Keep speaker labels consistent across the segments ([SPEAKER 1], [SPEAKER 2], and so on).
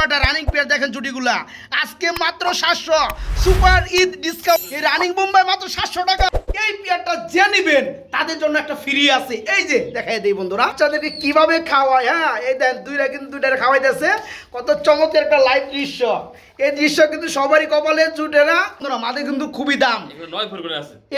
[SPEAKER 1] জোড়াটা running pair দেখেন জুটিগুলা আজকে মাত্র সাতশো। সুপার ঈদ ডিসকাউন্ট এই রানিং বোম্বাই মাত্র সাতশো টাকা। এই পেয়ারটা যে নিবেন তাদের জন্য একটা ফ্রি আছে। এই যে দেখাই দেই বন্ধুরা। বাচ্চাদেরকে কীভাবে খাওয়ায় হ্যাঁ? এই দেন দুইটা কিন্তু দুইটা খাওয়াইতেছে। কত চমৎকার একটা লাইভ দৃশ্য। এই দৃশ্য কিন্তু সবারই কপালে জুটে না। মাঝে কিন্তু খুবই দাম।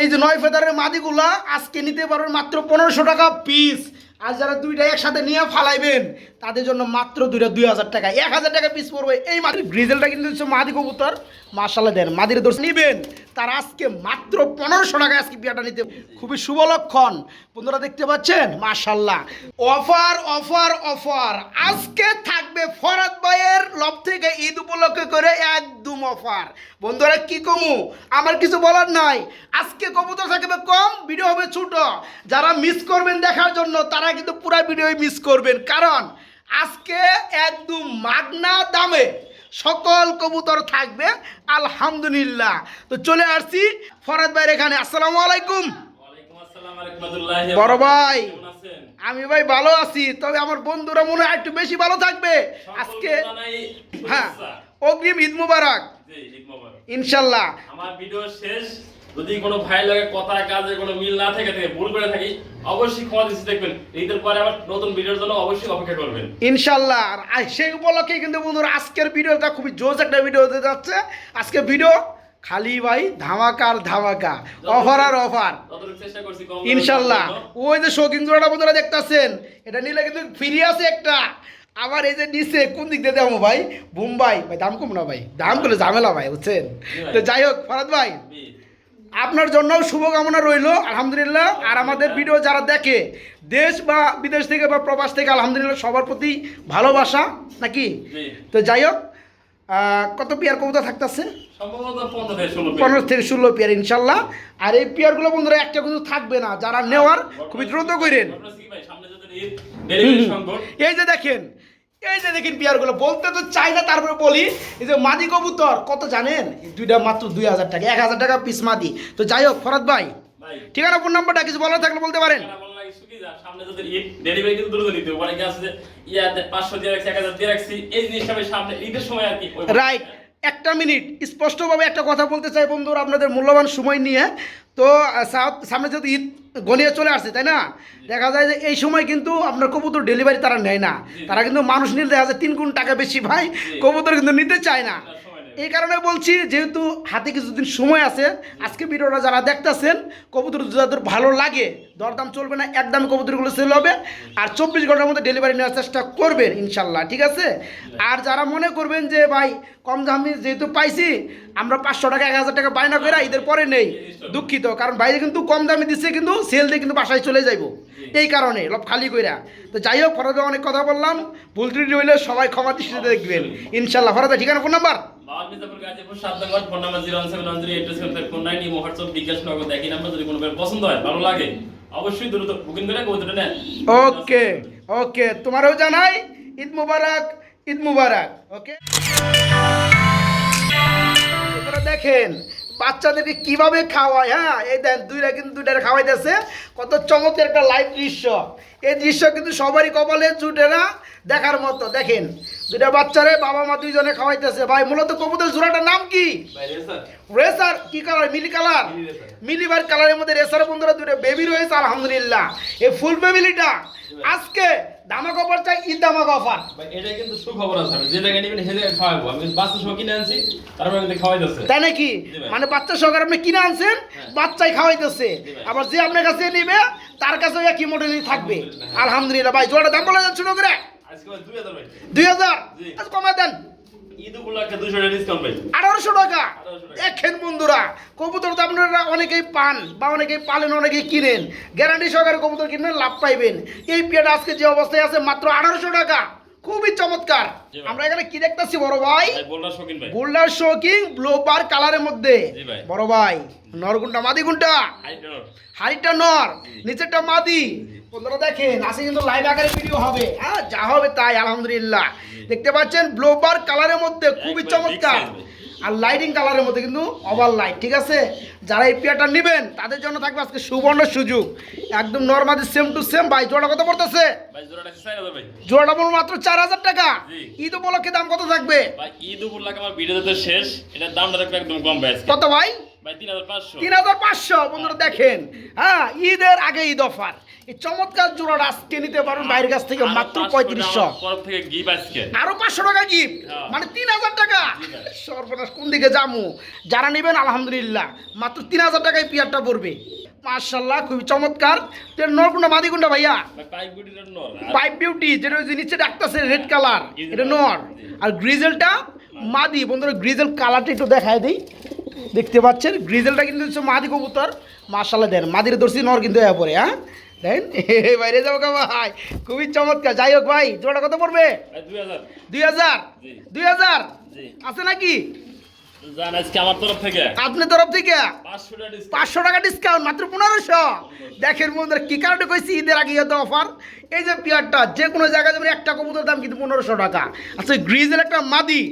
[SPEAKER 1] এই যে নয় ফেদারের মাদিগুলা আজকে নিতে পারবেন মাত্র পনেরোশো টাকা পিস আর যারা দুইটা একসাথে নিয়ে ফালাইবেন, তাদের জন্য মাত্র দুইটা দুই হাজার টাকা। এক হাজার টাকা পিস পড়বে এই মাদি গ্রিজেলটা কিন্তু হচ্ছে মাদি কবুতর। মার্শাল্লাহ দেন, মাদির দোষ নিবেন। তার আজকে মাত্র পনেরোশো টাকা আজকে বিয়াটা নিতে খুবই শুভ লক্ষণ। বন্ধুরা দেখতে পাচ্ছেন? মার্শাল্লাহ অফার অফার অফার। আজকে থাকবে ফরাদ ভাইয়ের লব থেকে ঈদ উপলক্ষে করে একদম অফার। বন্ধুরা কি কমু? আমার কিছু বলার নাই। আজকে কবুতর ভিডিও হবে ছোট। যারা মিস করবেন দেখার জন্য তারা কিন্তু পুরো ভিডিও মিস করবেন। কারণ আজকে একদম মাগনা দামে সকল কবুতর থাকবে আলহামদুলিল্লাহ। তো চলে আসছি ফরাদ ভাইয়ের এখানে। আসসালামু আলাইকুম। বড় ভাই। আমি ভাই ভালো আছি তবে আমার বন্ধুরা মনে হয় একটু বেশি ভালো থাকবে। আজকে হ্যাঁ। অগ্রিম ঈদ মোবারক। ইনশাল্লাহ।
[SPEAKER 2] আমার ভিডিও শেষ যদি কোনো ভাই লাগে কথা কাজে কোনো মিল না থেকে থাকে ভুল করে থাকি অবশ্যই ক্ষমা দিচ্ছি দেখবেন। ঈদের পরে আবার নতুন ভিডিওর জন্য অবশ্যই অপেক্ষা করবেন।
[SPEAKER 1] ইনশাল্লাহ। আর সেই উপলক্ষে কিন্তু বন্ধুরা আজকের ভিডিওটা খুবই জোস একটা ভিডিও হতে যাচ্ছে। আজকে ভিডিও খালি ভাই ধামাকার ধামাকা। অফার আর অফার। ইনশাল্লাহ। ওই যে শৌখিন জোড়াটা বন্ধুরা দেখতেছেন এটা নিলে কিন্তু ফ্রি আছে একটা। আবার এই যে নিচে কোন দিক দিয়ে দেবো ভাই? মুম্বাই। ভাই দাম কম না ভাই? দাম করলে ঝামেলা ভাই বুঝছেন? তো যাই হোক ফরাদ ভাই। আপনার জন্য শুভকামনা রইল আলহামদুলিল্লাহ। আর আমাদের ভিডিও যারা দেখে দেশ বা বিদেশ থেকে বা প্রবাস থেকে আলহামদুলিল্লাহ সবার প্রতি ভালোবাসা নাকি? তো যাই হোক কত পেয়ার কবুতর থাকতেছে?
[SPEAKER 2] পনেরো থেকে ষোলো
[SPEAKER 1] পেয়ার। ইনশাল্লাহ। আর এই পেয়ারগুলো বন্ধুরা একটা কিন্তু থাকবে না। যারা নেওয়ার খুবই দ্রুত করেন। এই যে দেখেন এই যে দেখেন পেয়ারগুলো বলতে তো চাই না তারপরে বলি এই যে মাদি কবুতর কত জানেন? দুইটা মাত্র দুই হাজার টাকা এক হাজার টাকা পিস মাদি। তো যাই হোক ফরাদ ভাই ঠিকানা ফোন নাম্বারটা কিছু বলার থাকলে বলতে পারেন।
[SPEAKER 2] সামনে যদি ডেলিভারি কিন্তু দ্রুত নিতে হবে। অনেকে আছে যে, ইয়াতে 500 দিয়ে রাখছি, 1000 দিয়ে রাখছি, এই জিনিসটা সামনে ঈদের সময় আর কি
[SPEAKER 1] রাইট একটা মিনিট স্পষ্টভাবে একটা কথা বলতে চাই বন্ধুরা আপনাদের মূল্যবান সময় নিয়ে। তো সামনে যদি ঈদ গনিয়ে চলে আসছে তাই না? দেখা যায় যে এই সময় কিন্তু আপনার কবুতর ডেলিভারি তারা নেয় না। তারা কিন্তু মানুষ নিলে দেখা যায় তিন গুণ টাকা বেশি ভাই কবুতর কিন্তু নিতে চায় না। এই কারণে বলছি যেহেতু হাতে কিছুদিন সময় আছে আজকে ভিডিওটা যারা দেখতেছেন কবুতর যাদের ভালো লাগে দরদাম চলবে না, একদম কবুতরগুলো সেল হবে। আর চব্বিশ ঘণ্টার মধ্যে ডেলিভারি নেওয়ার চেষ্টা করবেন, ইনশাল্লাহ, ঠিক আছে? আর যারা মনে করবেন যে, ভাই, কম দামি যেহেতু পাইছি, আমরা পাঁচশো টাকা, এক হাজার টাকা বায়না করে ঈদের পরে নেই। দুঃখিত, কারণ বাইরে কিন্তু কম দামে দিচ্ছে কিন্তু সেল দিয়ে কিন্তু বাসায় চলে যাইব। এই কারণে, লব খালি কইরা। তো যাই হোক, ফরাদে অনেক কথা বললাম। ভুল ত্রুটি হইলে সবাই ক্ষমা দৃষ্টিতে দেখবেন। ইনশাল্লাহ, ফরাদা, ঠিকানা ফোন নাম্বার
[SPEAKER 2] ফোন নাম্বার যদি কোনো পছন্দ হয়, ভালো লাগে। অবশ্যই দ্রুত, বুকিং করে নেন
[SPEAKER 1] ওকে ওকে, তোমারও জানাই, ঈদ মুবারক ঈদ মুবারক, ওকে? দেখেন বাচ্চাদেরকে কীভাবে খাওয়ায় হ্যাঁ? এই দেন দুইটা কিন্তু দুইটা খাওয়াইতেছে। কত চমৎকার একটা লাইভ দৃশ্য। এই দৃশ্য কিন্তু সবারই কপালে জুটে না দেখার মতো। দেখেন দুইটা বাচ্চারে বাবা মা দুইজনে খাওয়াইতেছে। ভাই মূলত কবুতর জোড়াটার নাম কি? রেসার। কি কালার? মিলি কালার। মিলিবার কালারের মধ্যে রেসার বন্ধুরা দুটো বেবি রয়েছে আলহামদুলিল্লাহ। এই ফুল ফ্যামিলিটা আজকে দামাক অফার চাই ঈদ দামাক অফার
[SPEAKER 2] ভাই এটা কিন্তু সুখবর আছে আমি যে জায়গায় নিবেন সেই জায়গায় খাওয়াবো। আমি বাচ্চা সহ কিনে আনছি তারপর আমি
[SPEAKER 1] তাই নাকি? মানে বাচ্চা সহকারে আপনি কিনে আনছেন
[SPEAKER 2] হ্যাঁ।
[SPEAKER 1] বাচ্চাই খাওয়াইতেছে। আবার যে আপনার কাছে নিবে তার কাছে একই মডেলই থাকবে।
[SPEAKER 2] আলহামদুলিল্লাহ।
[SPEAKER 1] ভাই জোড়া দাম বলা যাচ্ছে না করে
[SPEAKER 2] আজকে ভাই 2000 ভাই।
[SPEAKER 1] দুই হাজার। আচ্ছা কমায় দেন।
[SPEAKER 2] ঈদ উপলক্ষে 200 টাকা ডিসকাউন্ট ভাই
[SPEAKER 1] আঠারোশো টাকা।
[SPEAKER 2] 1800 টাকা।
[SPEAKER 1] দেখেন বন্ধুরা কবুতর তো আপনারা অনেকেই পান বা অনেকেই পালেন অনেকেই কিনেন। গ্যারান্টি সহকারে কবুতর কিনবেন লাভ পাইবেন। এই পেয়ারটা আজকে যে অবস্থায় আছে মাত্র আঠারোশো টাকা। খুবই চমৎকার। আমরা এখানে কি দেখতেছি বড় ভাই? গোল্ডার শোকিং ব্লোবার কালারের মধ্যে।
[SPEAKER 2] ভাই।
[SPEAKER 1] বড় ভাই নরগুন্ডা মাদি গুন্ডা
[SPEAKER 2] হাই
[SPEAKER 1] হাড়িটা নর নিচেরটা মাদি। বন্ধুরা দেখেন আজকে কিন্তু লাইভ আকারে ভিডিও হবে। হ্যাঁ যা হবে তাই আলহামদুলিল্লাহ। দেখতে পাচ্ছেন ব্লোবার কালারের মধ্যে খুবই চমৎকার। আর লাইটিং কালারের মধ্যে কিন্তু ওভার লাইট ঠিক আছে? যারা এই পেয়ারটা নেবেন তাদের জন্য থাকবে আজকে সুবর্ণ সুযোগ। একদম নর্মালি সেম টু সেম ভাই জোড়া কত পড়তেছে?
[SPEAKER 2] জোড়াটা
[SPEAKER 1] পড়বে মাত্র চার হাজার টাকা। ঈদ উপলক্ষে দাম কত থাকবে?
[SPEAKER 2] ঈদ উপলক্ষে আমার ভিডিও শেষ। এটার রাখবে একদম কম
[SPEAKER 1] কত ভাই?
[SPEAKER 2] তিন হাজার পাঁচশো।
[SPEAKER 1] বন্ধুরা দেখেন। হ্যাঁ ঈদের আগে ঈদ অফার। এই চমৎকার জোড়াটা আজকে নিতে বাইরের কাছ থেকে মাত্র পঁয়ত্রিশশো। আরও পাঁচশো টাকা গিফট
[SPEAKER 2] হ্যাঁ।
[SPEAKER 1] মানে তিন হাজার টাকা? সর্বনাশ কোন দিকে যামু যারা নেবেন আলহামদুলিল্লাহ। মাত্র তিন হাজার টাকায় পিয়ারটা পড়বে। মার্শাল্লাহ খুবই চমৎকার। মাদি কোনটা ভাইয়া?
[SPEAKER 2] পাইপ নর।
[SPEAKER 1] বিউটি যেটা ওই নিচে ডাকতেছে রেড কালার এটা নর। আর গ্রিজেলটা মাদি। বন্ধুরা গ্রিজেল কালারটা একটু দেখায় দিই। দেখতে পাচ্ছেন গ্রিজেলটা কিন্তু হচ্ছে মাদি কবুতর। মার্শাল্লাহ দেন মাদির দর্শি নর কিন্তু এ পরে হ্যাঁ? দেন বাইরে যাব কা ভাই খুবই চমৎকার। যাই হোক ভাই জোড়া কত পড়বে?
[SPEAKER 2] দুই হাজার।
[SPEAKER 1] দুই হাজার? আছে নাকি?
[SPEAKER 2] তরফ থেকে।
[SPEAKER 1] আপনার তরফ থেকে?
[SPEAKER 2] পাঁচশো টাকা ডিসকাউন্ট
[SPEAKER 1] মাত্র পনেরোশো। দেখেন বন্ধুরা কি কারণে কইছি ঈদের আগে ইয়ে অফার এই যে পেয়ারটা যে কোনো জায়গায় যাবেন একটা কবুতর দাম কিন্তু পনেরোশো টাকা। আচ্ছা গ্রিজের একটা মাদি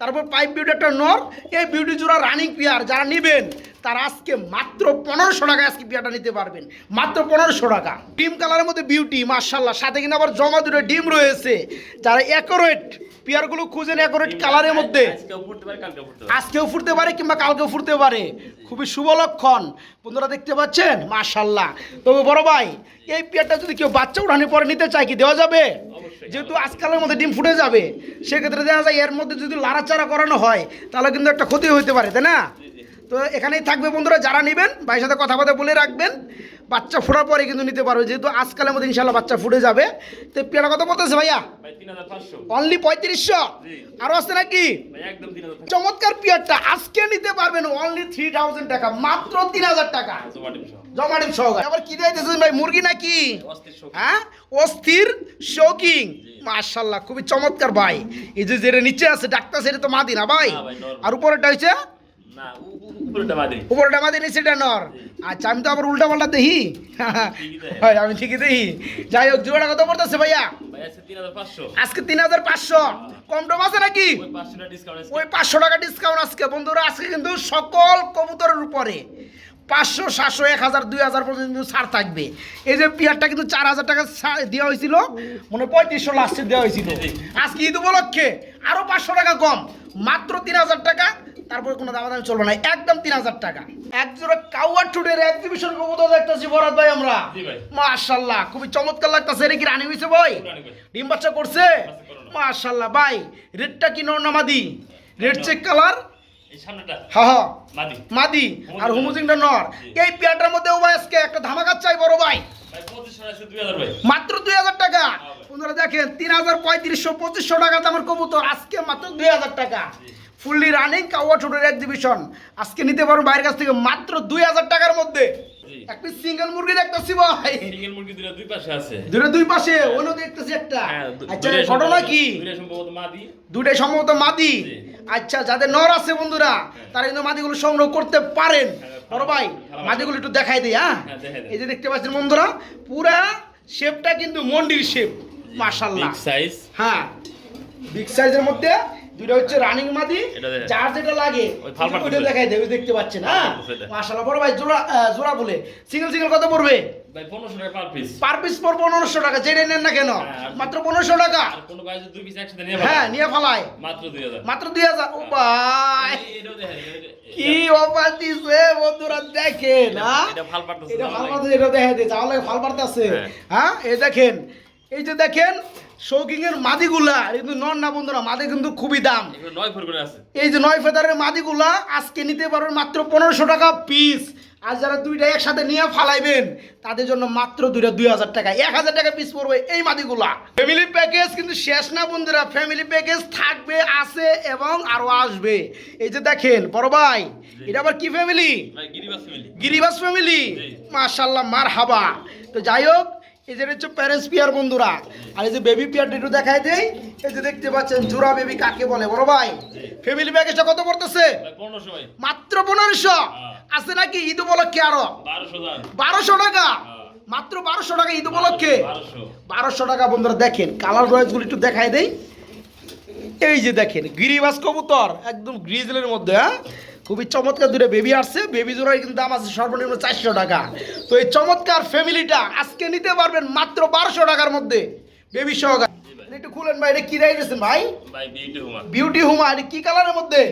[SPEAKER 1] তারপর পাইপ বিউটি একটা নর এই বিউটি জোড়া রানিং পেয়ার যারা নেবেন তারা আজকে মাত্র পনেরোশো টাকা আজকে পেয়ারটা নিতে পারবেন। মাত্র পনেরোশো টাকা। ডিম কালারের মধ্যে বিউটি মার্শাল্লাহ সাথে কিন্তু আবার জমা দুটো ডিম রয়েছে। যারা অ্যাকোরেট পেয়ারগুলো খুঁজেন অ্যাকোরেট কালারের মধ্যে
[SPEAKER 2] আজকেও
[SPEAKER 1] ফুটতে পারে কিংবা কালকেও ফুটতে পারে। খুবই শুভ লক্ষণ। বন্ধুরা দেখতে পাচ্ছেন? মাশাল্লাহ তবে বড় ভাই এই পেয়ারটা যদি কেউ বাচ্চা উঠানোর পরে নিতে চায় কি দেওয়া যাবে। যেহেতু আজকালের মধ্যে ডিম ফুটে যাবে সেক্ষেত্রে দেখা যায় এর মধ্যে যদি লাড়াচাড়া করানো হয় তাহলে কিন্তু একটা ক্ষতি হতে পারে তাই না? তো এখানেই থাকবে বন্ধুরা যারা নেবেন ভাইয়ের সাথে কথা কথা বলে রাখবেন বাচ্চা ফোটার পরে কিন্তু নিতে পারবে যেহেতু আজকালের মধ্যে ইনশাল্লাহ বাচ্চা ফুটে যাবে। তো পেয়ারা কত বলতেছে ভাইয়া? অনলি পঁয়ত্রিশশো। আরও আছে নাকি? চমৎকার পিয়ারটা আজকে নিতে পারবেন অনলি থ্রি থাউজেন্ড টাকা মাত্র তিন হাজার টাকা। জমাটিম সহকারে আবার কি ভাই মুরগি নাকি? হ্যাঁ? অস্থির শৌকিং মার্শাল্লাহ খুবই চমৎকার ভাই। এই যে যেটা নিচে আছে ডাক্তার সেটা তো মাদি না ভাই? আর উপরেটা হয়েছে
[SPEAKER 2] উপরেটা
[SPEAKER 1] মাদি। নিচেটা নর। আচ্ছা আমি তো আবার উল্টা পাল্টা দেখি ভাই আমি ঠিকই দেখি। যাই হোক জোড়া কত পড়তেছে ভাইয়া? আজকে তিন হাজার পাঁচশো। কম টম আছে নাকি?
[SPEAKER 2] ওই পাঁচশো টাকা ডিসকাউন্ট
[SPEAKER 1] আজকে। বন্ধুরা আজকে কিন্তু সকল কবুতরের উপরে পাঁচশো সাতশো এক হাজার দুই হাজার পর্যন্ত কিন্তু ছাড় থাকবে। এই যে পিয়ারটা কিন্তু চার হাজার টাকা দেওয়া হয়েছিল মানে পঁয়ত্রিশশো লাস্টে দেওয়া হয়েছিল। আজকে ঈদ উপলক্ষে আরও পাঁচশো টাকা কম মাত্র তিন হাজার টাকা তারপরে কোনো দামাদামি চলবে না একদম তিন হাজার টাকা। এক জোড়া কাউয়ার টুডের এক্সিবিশন কবুতর দেখতেছি বরাদ ভাই আমরা। মাশাল্লাহ খুবই চমৎকার লাগতেছে এটা কি রানি হয়েছে ভাই? ডিম বাচ্চা করছে?
[SPEAKER 2] করো
[SPEAKER 1] মাশাল্লাহ ভাই রেডটা কি নর্নামাদি রেড চেক কালার
[SPEAKER 2] মাদি।
[SPEAKER 1] মাদি আর হুমুজিংটা নর। এই পেয়ারটার মধ্যে ভাই আজকে একটা ধামাকা চাই বড় ভাই। মাত্র দুই হাজার টাকা।
[SPEAKER 2] ভাই।
[SPEAKER 1] দেখেন তিন হাজার পঁয়ত্রিশশো পঁচিশশো টাকা দামের কবুতর। আজকে মাত্র দুই হাজার টাকা। ফুললি রানিং কাওয়া ছোটের এক্সিবিশন আজকে নিতে পারব বাইরের কাছ থেকে মাত্র দুই হাজার টাকার মধ্যে। একটা সিঙ্গেল মুরগি দেখতেছি ভাই।
[SPEAKER 2] সিঙ্গেল মুরগি দুটো দুই পাশে আছে।
[SPEAKER 1] দুটো দুই পাশে অন্য দেখতেছি একটা।
[SPEAKER 2] হ্যাঁ,
[SPEAKER 1] আচ্ছা ঘটনা কি?
[SPEAKER 2] দুইটাই সম্ভবত মাদি।
[SPEAKER 1] দুটাই সম্ভবত মাদি। আচ্ছা যাদের নর আছে বন্ধুরা তারা কিন্তু মাদিগুলো সংগ্রহ করতে পারেন।
[SPEAKER 2] নর
[SPEAKER 1] বড় ভাই মাদিগুলো একটু দেখাই দিই হ্যাঁ?
[SPEAKER 2] হ্যাঁ।
[SPEAKER 1] এই যে দেখতে পাচ্ছেন বন্ধুরা পুরা শেপটা কিন্তু মন্ডির শেপ মাশাল্লাহ
[SPEAKER 2] সাইজ
[SPEAKER 1] হ্যাঁ বিগ সাইজের মধ্যে দুইটা হচ্ছে রানিং মাদি যার যেটা লাগে ওইটা দেখাই দেবে দেখতে পাচ্ছেন হ্যাঁ?
[SPEAKER 2] ফাল। পাড়তেছে
[SPEAKER 1] মাশাল্লাহ বড় ভাই জোড়া জোড়া বলে সিঙ্গেল সিঙ্গেল কত পড়বে?
[SPEAKER 2] ভাই পনেরোশো টাকা পার পিস
[SPEAKER 1] পার পিস পর পনেরোশো টাকা যেটা নেন না কেন?
[SPEAKER 2] হ্যাঁ।
[SPEAKER 1] মাত্র টাকা।
[SPEAKER 2] আর কোনো ভাই যদি দুই পিস একসাথে নিয়ে
[SPEAKER 1] হ্যাঁ নিয়ে ফালায়।
[SPEAKER 2] মাত্র দুই হাজার।
[SPEAKER 1] মাত্র দুই হাজার। ও ভাই
[SPEAKER 2] এটাও দেখেন,
[SPEAKER 1] কি অফার দিছে বন্ধুরা দেখেন হ্যাঁ?
[SPEAKER 2] এটা ভালো পারতেছে
[SPEAKER 1] এটা ফাল
[SPEAKER 2] ভালো
[SPEAKER 1] এটা দেখা দিয়েছে আমার লাগে ফাল পারতেছে
[SPEAKER 2] হ্যাঁ।
[SPEAKER 1] হ্যাঁ এই দেখেন এই যে দেখেন শৌকিং এর মাদিগুলা কিন্তু নন না বন্ধুরা মাদি কিন্তু খুবই দাম। এই যে নয় ফেদারের মাদিগুলা আজকে নিতে পারবেন মাত্র পনেরোশো টাকা পিস আর যারা দুইটা একসাথে নিয়ে ফালাইবেন তাদের জন্য মাত্র দুইটা দুই হাজার টাকা। এক হাজার টাকা পিস পড়বে এই মাদিগুলা। ফ্যামিলি প্যাকেজ কিন্তু শেষ না বন্ধুরা ফ্যামিলি প্যাকেজ থাকবে আছে এবং আরও আসবে। এই যে দেখেন বড় ভাই এটা আবার কি ফ্যামিলি
[SPEAKER 2] গিরিবাস ফ্যামিলি
[SPEAKER 1] ফ্যামিলি মার হাবা তো যাই হোক যে হচ্ছে প্যারেন্টস পিয়ার বন্ধুরা আর এই যে বেবি পিয়ারটা একটু দেখাই দেই এই যে দেখতে পাচ্ছেন জোড়া বেবি কাকে বলে বড় ভাই? ফ্যামিলি প্যাকেজটা কত পড়তেছে? মাত্র পনেরোশো?
[SPEAKER 2] হ্যাঁ।
[SPEAKER 1] আছে নাকি ঈদ উপলক্ষে আরও?
[SPEAKER 2] বারোশো
[SPEAKER 1] টাকা?
[SPEAKER 2] হ্যাঁ।
[SPEAKER 1] মাত্র বারোশো টাকা ঈদ উপলক্ষে?
[SPEAKER 2] বারোশো।
[SPEAKER 1] টাকা বন্ধুরা দেখেন কালার রয়েসগুলো একটু দেখাই দেই। এই যে দেখেন গিরিবাস কবুতর একদম গ্রিজলের মধ্যে হ্যাঁ? খুবই চমৎকার দুটো বেবি আসছে। বেবি জোড়ার কিন্তু দাম আছে সর্বনিম্ন চারশো টাকা। তো এই চমৎকার ফ্যামিলিটা আজকে নিতে পারবেন মাত্র বারোশো টাকার মধ্যে। বেবি সহকার। একটু খুলেন ভাই এটা কি রাইতেছেন ভাই?
[SPEAKER 2] ভাই বিউটি হুমা
[SPEAKER 1] বিউটি হুমা এটা কি কালারের মধ্যে?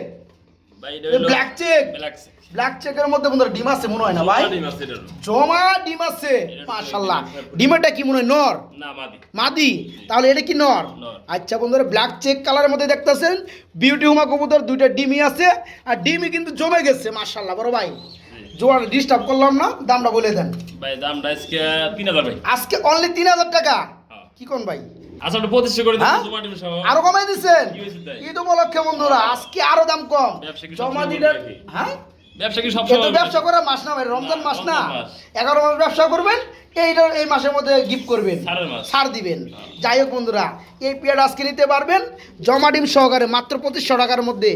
[SPEAKER 1] ব্ল্যাক চেক
[SPEAKER 2] ব্ল্যাক
[SPEAKER 1] চেকের মধ্যে বন্ধুরা ডিম আছে মনে হয় না ভাই। জমা ডিম আছে মাশাল্লাহ ডিমেরটা কি মনে হয় নর?
[SPEAKER 2] না মাদি।
[SPEAKER 1] মাদি? তাহলে এটা কি নর?
[SPEAKER 2] নর।
[SPEAKER 1] আচ্ছা বন্ধুরা ব্ল্যাক চেক কালারের মধ্যে দেখতেছেন বিউটি হুমা কবুতর দুইটা ডিমই আছে আর ডিমই কিন্তু জমে গেছে মাশাল্লাহ বড় ভাই। জোয়ার ডিস্টার্ব করলাম না দামটা বলে দেন।
[SPEAKER 2] ভাই দামটা আজকে তিন হাজার ভাই।
[SPEAKER 1] আজকে অনলি তিন হাজার টাকা।
[SPEAKER 2] হ্যাঁ।
[SPEAKER 1] কি কোন ভাই?
[SPEAKER 2] করে
[SPEAKER 1] হ্যাঁ? আরও কমাই দিচ্ছেন? ঈদ উপলক্ষে বন্ধুরা আজকে আরও দাম কম। জমা
[SPEAKER 2] সবসময়
[SPEAKER 1] দিলে
[SPEAKER 2] বলবে নাকি?
[SPEAKER 1] হ্যাঁ?
[SPEAKER 2] ব্যবসা কি সব
[SPEAKER 1] ব্যবসা করার মাস না ভাই রমজান মাস না। এগারো মাস ব্যবসা করবেন এইটা এই মাসের মধ্যে গিফট করবেন।
[SPEAKER 2] সার
[SPEAKER 1] ছাড় দিবেন যাই হোক বন্ধুরা এই পেয়ার আজকে নিতে পারবেন। জমা ডিম সহকারে মাত্র পঁচিশশো টাকার মধ্যে।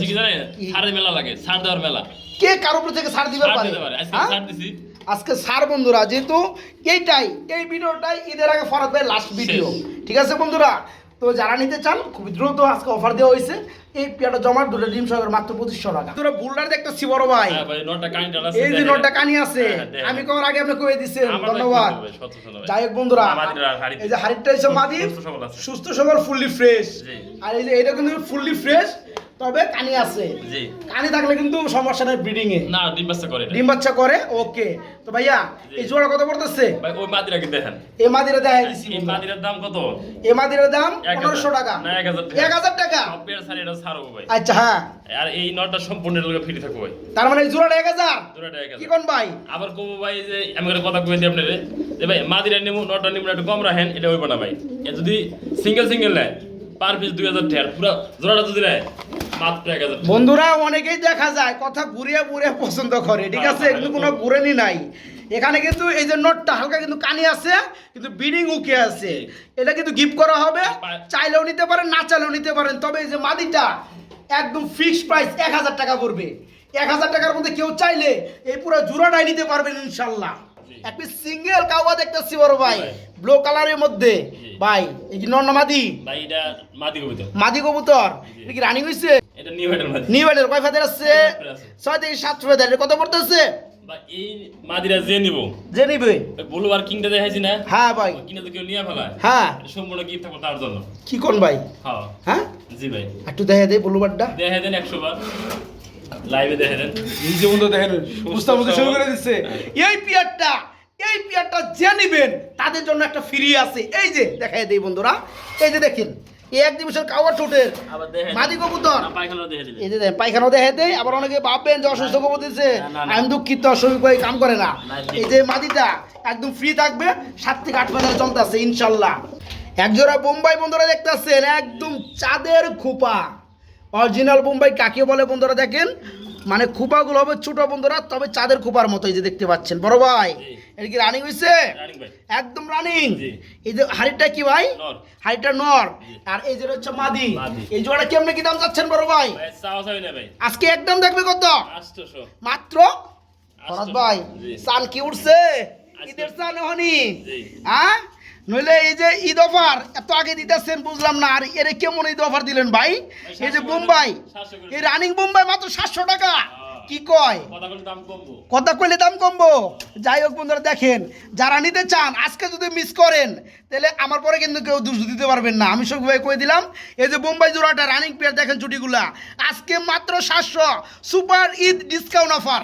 [SPEAKER 2] কি জানেন?
[SPEAKER 1] কি?
[SPEAKER 2] ছাড়ের মেলা লাগে ছাড় দেওয়ার মেলা।
[SPEAKER 1] কে কারোর উপর থেকে ছাড়
[SPEAKER 2] দিবে
[SPEAKER 1] পারে?
[SPEAKER 2] আজকে
[SPEAKER 1] হ্যাঁ? আজকে সার বন্ধুরা যেহেতু এইটাই এই ভিডিওটাই ঈদের আগে ফরাত ভাই লাস্ট ভিডিও ঠিক আছে বন্ধুরা? তো যারা নিতে চান খুব দ্রুত আজকে অফার দেওয়া হয়েছে। এই পেয়ারটা জমার দুটো ডিম সহকারে মাত্র পঁচিশশো টাকা। তোরা বুলডার দেখতেছি বড় ভাই।
[SPEAKER 2] হ্যাঁ
[SPEAKER 1] এই যে। নোটটা কানি আছে
[SPEAKER 2] হ্যাঁ,
[SPEAKER 1] আমি কমার আগে আপনি কয়ে দিচ্ছেন ধন্যবাদ। যাই হোক বন্ধুরা এই যে হাড়িটা হচ্ছে মাদি
[SPEAKER 2] সুস্থ
[SPEAKER 1] সবার। ফুললি ফ্রেশ আর এই যে এটা কিন্তু ফুললি ফ্রেশ তবে কানি আছে।
[SPEAKER 2] জি।
[SPEAKER 1] কানি থাকলে কিন্তু সমস্যা নেই ব্রিডিং এ।
[SPEAKER 2] না ডিম বাচ্চা করে
[SPEAKER 1] ডিম বাচ্চা করে ওকে। তো ভাইয়া এই জোড়া কত পড়তেছে?
[SPEAKER 2] ভাই ওই মাদিরা কি দেখেন।
[SPEAKER 1] এ মাদিরা দেখাই দিছি
[SPEAKER 2] এই মাদিরার দাম কত?
[SPEAKER 1] এ মাদিরার দাম
[SPEAKER 2] এক হাজার।
[SPEAKER 1] পনেরোশো টাকা।
[SPEAKER 2] না, এক হাজার টাকা।
[SPEAKER 1] এক হাজার টাকা?
[SPEAKER 2] সব পেয়ার ছাড়ি এটা ছাড়বো ভাই।
[SPEAKER 1] আচ্ছা হ্যাঁ।
[SPEAKER 2] আর এই নটা সম্পূর্ণ লোকে ফ্রি থাকব ভাই।
[SPEAKER 1] তার মানে এই জোড়াটা এক হাজার?
[SPEAKER 2] দুটোটা এক
[SPEAKER 1] কি কোন ভাই?
[SPEAKER 2] আবার কবো ভাই যে আমি একটা কথা কই দিই আপনারে যে ভাই মাদিরা নিমু নটা নিমু একটু কম রাখেন এটা হইব না ভাই। এ যদি সিঙ্গেল সিঙ্গেল নেয় পার পিস দুই হাজার টাকা পুরো জোড়াটা যদি নেয়
[SPEAKER 1] বন্ধুরা অনেকেই দেখা যায় কথা ঘুরিয়ে ঘুরিয়ে পছন্দ করে ঠিক আছে?
[SPEAKER 2] হ্যাঁ,
[SPEAKER 1] কিন্তু কোনো ঘুরেনি নাই। এখানে কিন্তু এই যে নোটটা হালকা কিন্তু কানি আছে কিন্তু বিডিং উকে আছে। এটা কিন্তু গিফট করা হবে। চাইলেও নিতে পারেন না চাইলেও নিতে পারেন। তবে এই যে মাদিটা একদম ফিক্সড প্রাইস এক হাজার টাকা পড়বে। এক হাজার টাকার মধ্যে কেউ চাইলে এই পুরো জোড়াটাই নিতে পারবেন ইনশাল্লাহ। এক পিস সিঙ্গেল কাওয়া দেখতেছি বড় ভাই ব্লু কালারের মধ্যে। ভাই এই কি নন্না মাদি?
[SPEAKER 2] ভাই এটা মাদি কবিতা
[SPEAKER 1] মাদি কবুতর? এটা কি রানিং হইছে?
[SPEAKER 2] এটা নিউ হেডের
[SPEAKER 1] নিউ এডের কয় ফেদার আছে। ছয় থেকে ফেদার। কত পড়তেছে?
[SPEAKER 2] বা এই মাদিরা যে নিব।
[SPEAKER 1] যে নিবে।
[SPEAKER 2] বলু কিংটা দেখাইছি না?
[SPEAKER 1] হ্যাঁ ভাই।
[SPEAKER 2] কিনে তো কেউ নিয়ে ফেলায়।
[SPEAKER 1] হ্যাঁ।
[SPEAKER 2] সম্পূর্ণ গিফট থাকব তার জন্য।
[SPEAKER 1] কি কোন ভাই?
[SPEAKER 2] হ্যাঁ।
[SPEAKER 1] হ্যাঁ?
[SPEAKER 2] জি ভাই।
[SPEAKER 1] একটু দেখে দে বুলুবারটা
[SPEAKER 2] দেখে দেন একশো বার। লাইভে দেখে দেন।
[SPEAKER 1] নিজে বন্ধু দেখেন বুঝতে বুঝতে শুরু করে দিচ্ছে এই পিয়ারটা এই পিয়ারটা যে নিবেন তাদের জন্য একটা ফ্রি আছে। এই যে দেখাই দেই বন্ধুরা। এই যে দেখেন। এক দিবসের কাওয়ার ঠোঁটের মাদি কবুতর।
[SPEAKER 2] পায়খানা দেখে
[SPEAKER 1] এই যে পায়খানাও দেখে দেয় আবার অনেকে ভাববেন যে অসুস্থ কবুতর দিচ্ছে। আমি দুঃখিত অসুস্থ করে কাম করে না।
[SPEAKER 2] না,
[SPEAKER 1] এই যে মাদিটা একদম ফ্রি থাকবে সাত থেকে আট মাসের চলতে আছে ইনশাল্লাহ একজোড়া বোম্বাই বন্ধুরা দেখতেছেন একদম চাঁদের খোপা। অরিজিনাল বোম্বাই কাকে বলে বন্ধুরা দেখেন? মানে খোপাগুলো হবে ছোট বন্ধুরা তবে চাঁদের খোপার মতো এই যে দেখতে পাচ্ছেন। বড় ভাই। এটা কি রানিং হইছে? একদম রানিং এই যে হাড়িটা কি ভাই? হাড়িটা নর। আর এই যে হচ্ছে মাদি। এই জোড়া কেমনে কি দাম চাচ্ছেন বড় ভাই? আজকে একদম দেখবে কত? মাত্র? ভাই। চাল কি উঠছে? ঈদের চাল হনি। হ্যাঁ? নইলে এই যে ঈদ অফার এত আগে দিতেছেন বুঝলাম না আর এর কেমন ঈদ অফার দিলেন ভাই? এই যে বোম্বাই এই রানিং বোম্বাই মাত্র সাতশো টাকা।
[SPEAKER 2] হ্যাঁ।
[SPEAKER 1] কি কয়?
[SPEAKER 2] কথা বলে দাম কমবো।
[SPEAKER 1] কথা কইলে দাম কমবো। যাই হোক বন্ধুরা দেখেন যারা নিতে চান আজকে যদি মিস করেন তাহলে আমার পরে কিন্তু কেউ দুষ দিতে পারবেন না। আমি সব ভাই কয়ে দিলাম এই যে বোম্বাই জোড়াটা রানিং পেয়ার দেখেন চুটিগুলা। আজকে মাত্র সাতশো সুপার ঈদ ডিসকাউন্ট অফার